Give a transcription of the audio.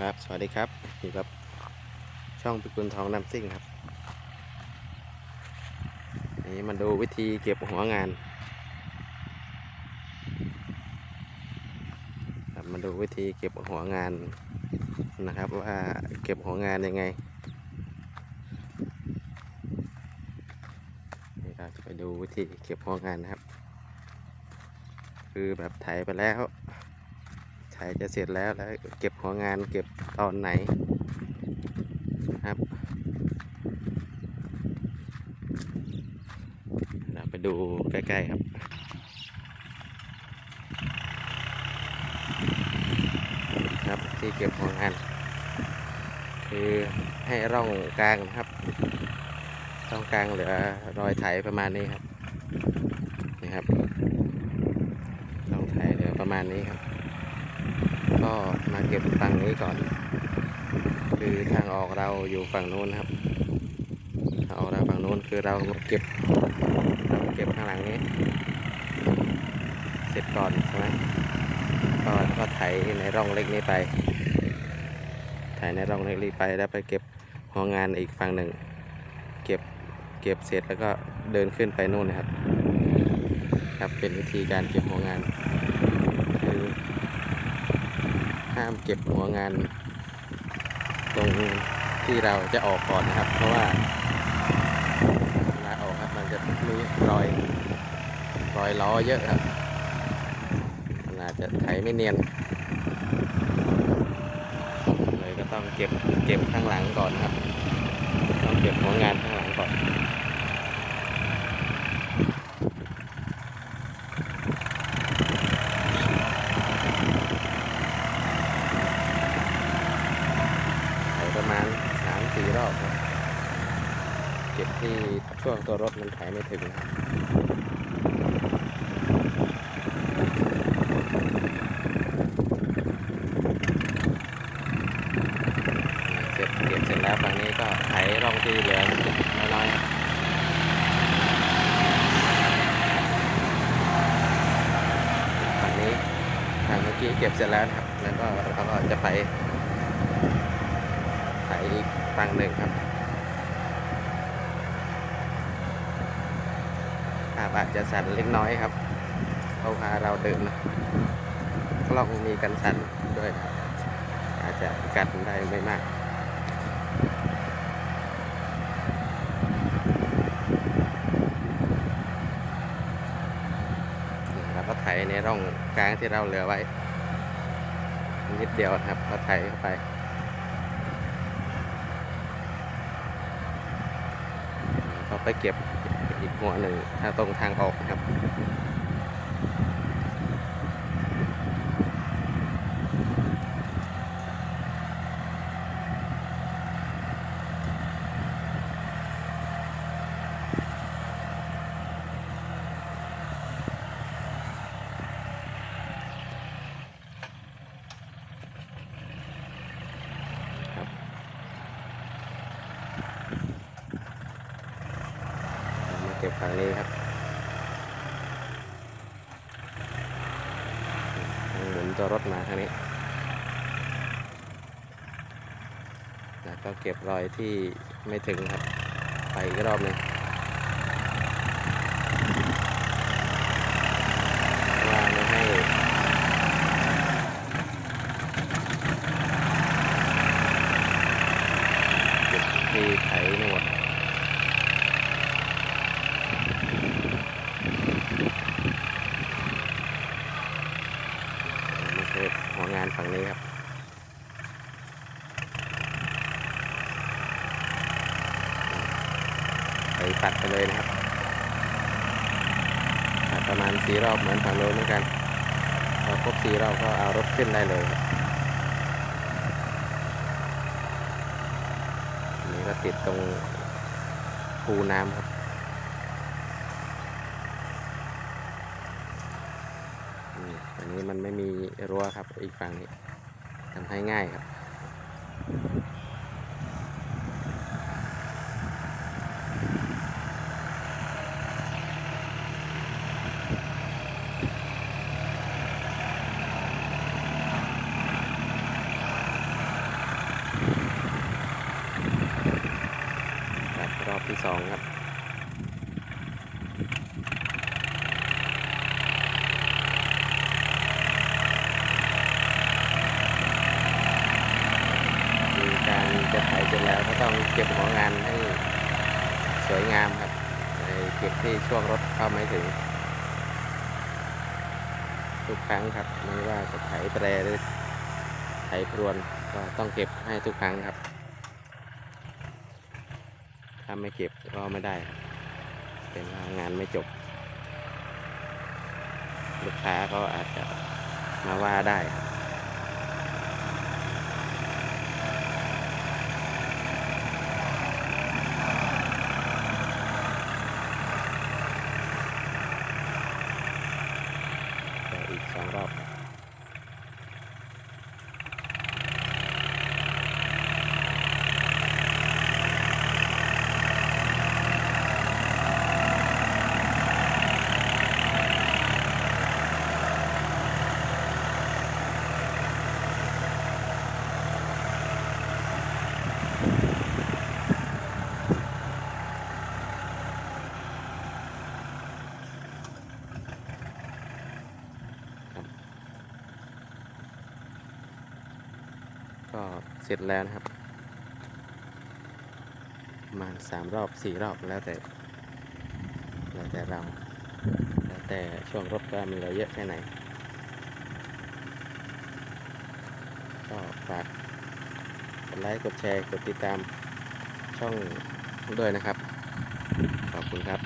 ครับ สวัสดีครับอยู่กับช่องพิกุลทองน้ำซิ่งครับ นี่มาดูวิธีเก็บหัวงานครับมาดูวิธีเก็บหัวงานนะครับว่าเก็บหัวงานยังไงนี่เราจะไปดูวิธีเก็บหัวงานนะครับ คือแบบไถไปแล้ว ไถจะเสร็จแล้วแล้วเก็บหัวงานเก็บตอนไหนนะครับเราไปดูใกล้ ๆ ครับครับที่เก็บหัวงาน คือให้ร่องกลางนะครับร่องกลางเหลือรอยไถประมาณนี้ครับนี่ครับร่องไถเหลือประมาณนี้ครับ ก็มาเก็บฝั่งนี้ก่อน คือทางออกเราอยู่ฝั่งนู้นครับทางออกเราฝั่งนู้นคือเราเก็บเราเก็บข้างหลังนี้ เสร็จก่อนใช่ไหมก็ก็ไถในร่องเล็กนี้ไปไถในร่องเล็กนี้ไปแล้วไปเก็บหัวงานอีกฝั่งหนึ่ง เก็บเก็บเสร็จแล้วก็เดินขึ้นไปนู่นนะครับ ครับเป็นวิธีการเก็บหัวงาน ห้ามเก็บหัวงาน ตรงที่เราจะออกก่อนนะครับ เพราะว่าเวลาออกครับมันจะมีรอยรอยล้อเยอะครับมันอาจจะไถไม่เนียนเลยก็ต้องเก็บเก็บข้างหลังก่อนครับ ต้องเก็บหัวงานข้างหลังก่อน ไถประมาณสามสี่รอบครับ เก็บที่ ช่วงตัวรถมันไถไม่ถึงครับเสร็จเก็บเสร็จแล้วฝั่งนี้ก็ไถร่องที่เหลือน้อยๆครับฝั่งนี้ทางเมื่อกี้เก็บเสร็จแล้วครับ แล้วก็เราก็จะไปไถอีกฝั่งหนึ่งครับภาพ อาจจะสั่นเล็กน้อยครับเพราะว่าเราเดินนะกล้องมีกันสั่นด้วยครับ อาจจะกันได้ไม่มากแล้วก็ไถในร่องกลางที่เราเหลือไว้ นิดเดียวครับก็ไถเข้าไปเขาไปเก็บ อีกหัวหนึ่งทางตรงทางออกนะครับ ก็บฝั่งนี้ครับหมุนตัวรถมาทางนี้แล้วก็เก็บรอยที่ไม่ถึงครับ ไปอีกรอบหนึ่งว่าไม่ให้เก็บที่ไถไม่หมด มาเทปหัวงาน ฝั่งนี้ครับ ไปตัดไปเลยนะครับตัดประมาณสี่รอบเหมือนฝั่งโน้นเหมือนกันพอครบสี่รอบก็เอารถขึ้นได้เลยครับนนี้ก็ติดตรงคูน้ำครับ อันนี้มันไม่มีรั้วครับอีกฝั่งนี้ทำให้ง่ายครับรอบที่สองครับ จะไถเสร็จแล้วก็ต้องเก็บหัวงานให้สวยงามครับเก็บที่ช่วงรถเข้าไม่ถึง ทุกครั้งครับไม่ว่าจะไถแตรหรือไถพรวนก็ต้องเก็บให้ทุกครั้งครับถ้าไม่เก็บก็ไม่ได้เป็นว่างานไม่จบ ลูกค้าก็อาจจะมาว่าได้ครับ ก็เสร็จแล้วนะครับประมาณสามรอบสี่รอบแล้วแต่ แล้วแต่เรา แล้วแต่ช่วงรถว่ามันเหลือเยอะแค่ไหน ก็ฝากกดไลค์กดแชร์กดติดตามช่องด้วยนะครับ ขอบคุณครับ